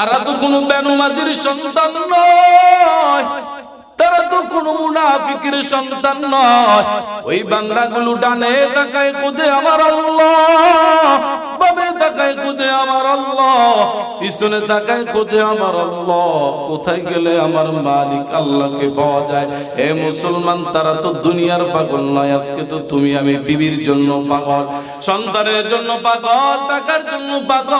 তারা তো কোনো বেনুমাজির সন্তান নয়। তারা তো কোনো মুনাফিকের সন্তান নয়। ওই বান্দাগুলো ডানে তাকায় খুঁজে আমার কোথায় গেলে আমার হে মুসলমান, তারা তো দুনিয়ার তুমি আমি বিবির জন্য পাগল, সন্তানের জন্য পাগল, টাকার জন্য পাগল।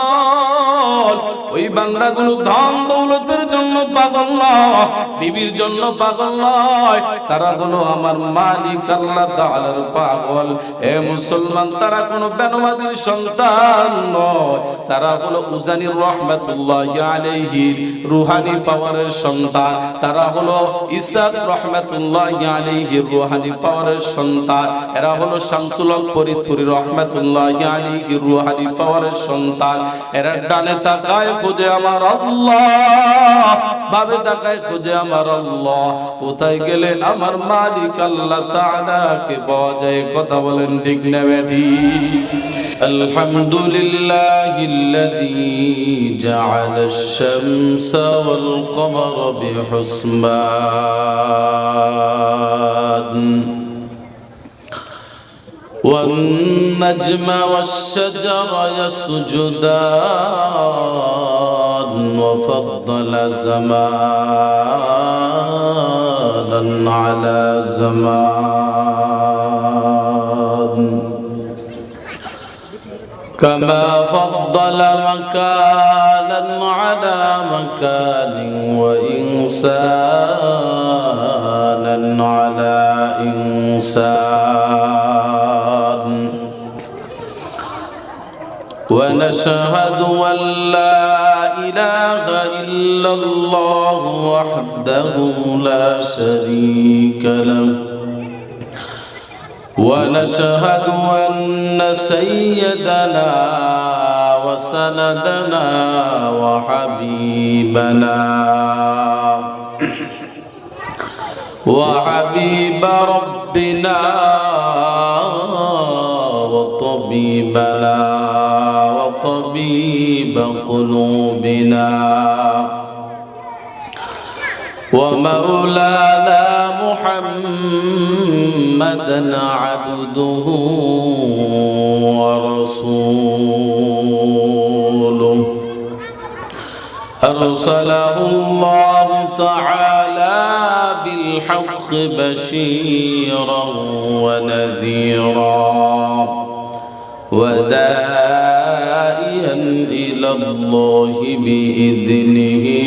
ওই বান্দাগুলো ধন দৌলতের জন্য পাগল নয়, বিবির জন্য পাগল নয়। তারা হলো আমার মালিক আল্লাহ তাআলার পাগল। হে মুসলমান, তারা কোনো বেনমাদির সন্তান নয়। তারা হলো উজানির রহমাতুল্লাহ আলাইহি, রুহানি পাওয়ারের সন্তান। তারা হলো ইসাক রহমাতুল্লাহ আলাইহি, রুহানি পাওয়ারের সন্তান। এরা হলো শামসুল ফরিদপুরি রহমাতুল্লাহ আলাইহি, রুহানি পাওয়ারের সন্তান। এরা ডানে তাকায় খুঁজে আমার আল্লাহ। বাবে তাকায় খুঁজে আমার আল্লাহ কোথায় গেলে আমার মালিক আল্লাহ তাআলাকে পাওয়া যায় কথা বলেন ঠিক না বেঠি আলহামদুলিল্লাহ الذي جعل الشمس والقمر بحسبان والنجم والشجر يسجدان وفضل زمانا على زمان. كما فضل مكانا على مكان وإنسانا على إنسان. ونشهد أن لا إله إلا الله وحده لا شريك له. ونشهد أن سيدنا وسندنا وحبيبنا وحبيب قلوبنا. ومولانا محمدا عبده ورسوله. أرسله الله تعالى بالحق بشيرا ونذيرا. وداعيا الله بإذنه.